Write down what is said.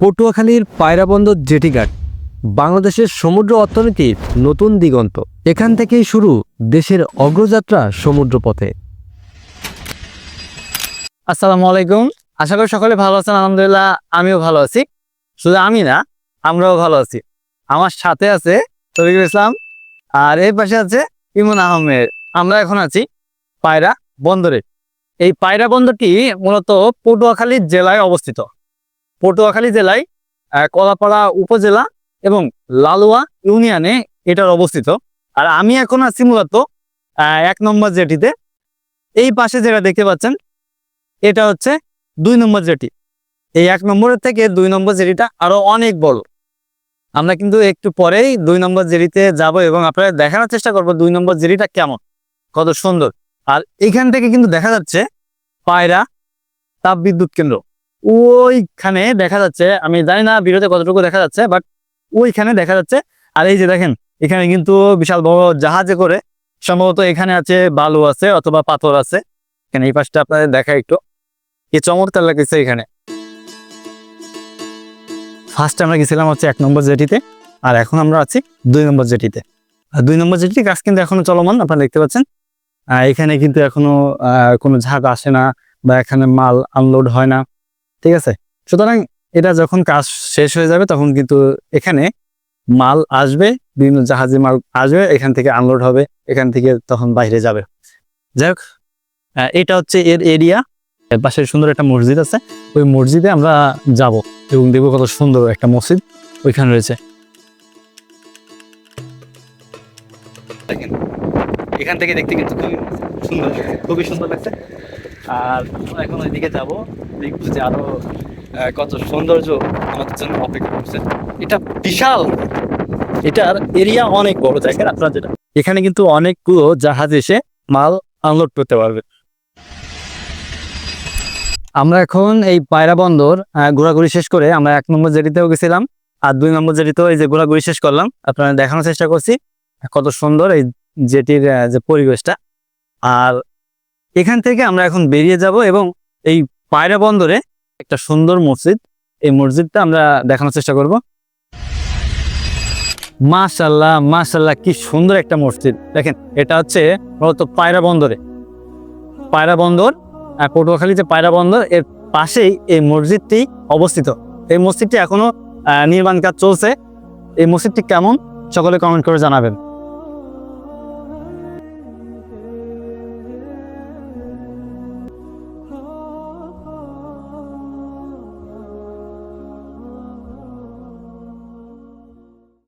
পটুয়াখালীর পায়রাবন্দর জেটিঘাট বাংলাদেশের সমুদ্র অর্থনীতির নতুন দিগন্ত। এখান থেকেই শুরু দেশের অগ্রযাত্রা সমুদ্রপথে। আসসালামু আলাইকুম। আশা করি সকলে ভালো আছেন, আলহামদুলিল্লাহ আমিও ভালো আছি। শুধু আমি না, আমরাও ভালো আছি। আমার সাথে আছে তরিকুল ইসলাম, আর এর পাশে আছে ইমন আহমেদ। আমরা এখন আছি পায়রা বন্দরে। এই পায়রা বন্দরটি মূলত পটুয়াখালী জেলায় অবস্থিত। পটুয়াখালী জেলায় কলাপাড়া উপজেলা এবং লালুয়া ইউনিয়নে এটার অবস্থিত। আর আমি এখন আছি মূলত এক নম্বর জেটিতে। এই পাশে যেটা দেখতে পাচ্ছেন, এটা হচ্ছে দুই নম্বর জেটি। এই এক নম্বরের থেকে দুই নম্বর জেটিটা আরও অনেক বড়। আমরা কিন্তু একটু পরেই দুই নম্বর জেরিতে যাব এবং আপনারা দেখানোর চেষ্টা করব দুই নম্বর জেরিটা কেমন, কত সুন্দর। আর এখান থেকে কিন্তু দেখা যাচ্ছে পায়রা তাপ বিদ্যুৎ কেন্দ্র। ওইখানে দেখা যাচ্ছে, আমি জানি না ভিডিওতে কতটুকু দেখা যাচ্ছে বাট ওইখানে দেখা যাচ্ছে। আর এই যে দেখেন, এখানে কিন্তু বিশাল বড় জাহাজে করে সম্ভবত এখানে আছে বালু আছে অথবা পাথর আছে। এখানে এই পাশটা আপনাদের দেখা একটু। কি চমৎকার লাগছে এখানে। ফার্স্ট আমরা গেছিলাম হচ্ছে এক নম্বর জেটিতে আর এখন আমরা আছি দুই নম্বর জেটিতে আর দুই নম্বর জেটির কাজ কিন্তু এখনও চলমান, আপনারা দেখতে পাচ্ছেন। এখানে কিন্তু এখনও কোনো ঝাঁক আসে না বা এখানে মাল আনলোড হয় না। ঠিক আছে? সুতরাং এটা যখন কাজ শেষ হয়ে যাবে, তখন কিন্তু এখানে মাল আসবে, বিভিন্ন জাহাজে মাল আসবে, এখান থেকে আনলোড হবে, এখান থেকে তখন বাইরে যাবে। যাই হোক এটা হচ্ছে এর এরিয়া এর পাশে সুন্দর একটা মসজিদ আছে। ওই মসজিদে আমরা যাব এবং দেখব কত সুন্দর একটা মসজিদ ওইখানে রয়েছে। এখান থেকে দেখতে কিন্তু খুবই সুন্দর খুবই সুন্দর লাগছে। আর এখন ওইদিকে যাব। দেখব যে আরও কত সৌন্দর্য আমাদের জন্য অপেক্ষা করছে। এটা বিশাল! এটার এরিয়া অনেক বড় দেখেন আপনারা যেটা এখানে কিন্তু অনেকগুলো জাহাজ এসে মাল আনলোড করতে পারবে। আমরা এখন এই পায়রা বন্দর ঘোরাঘুরি শেষ করে আমরা এক নম্বর জেটিতেও গেছিলাম, আর দুই নম্বর জেটিতেও এই যে ঘোরাঘুরি শেষ করলাম। আপনারা দেখানোর চেষ্টা করছি কত সুন্দর এই জেটির যে পরিবেশটা। আর এখান থেকে আমরা এখন বেরিয়ে যাব এবং এই পায়রা বন্দরে একটা সুন্দর মসজিদ। এই মসজিদটা আমরা দেখানোর চেষ্টা করব। মাশাল্লাহ মাশাল্লাহ কি সুন্দর একটা মসজিদ। দেখেন, এটা হচ্ছে মূলত পায়রা বন্দরে। পায়রা বন্দর পটুয়াখালী যে পায়রা বন্দর, এর পাশেই এই মসজিদটি অবস্থিত। এই মসজিদটি এখনও নির্মাণ কাজ চলছে। এই মসজিদটি কেমন, সকলে কমেন্ট করে জানাবেন।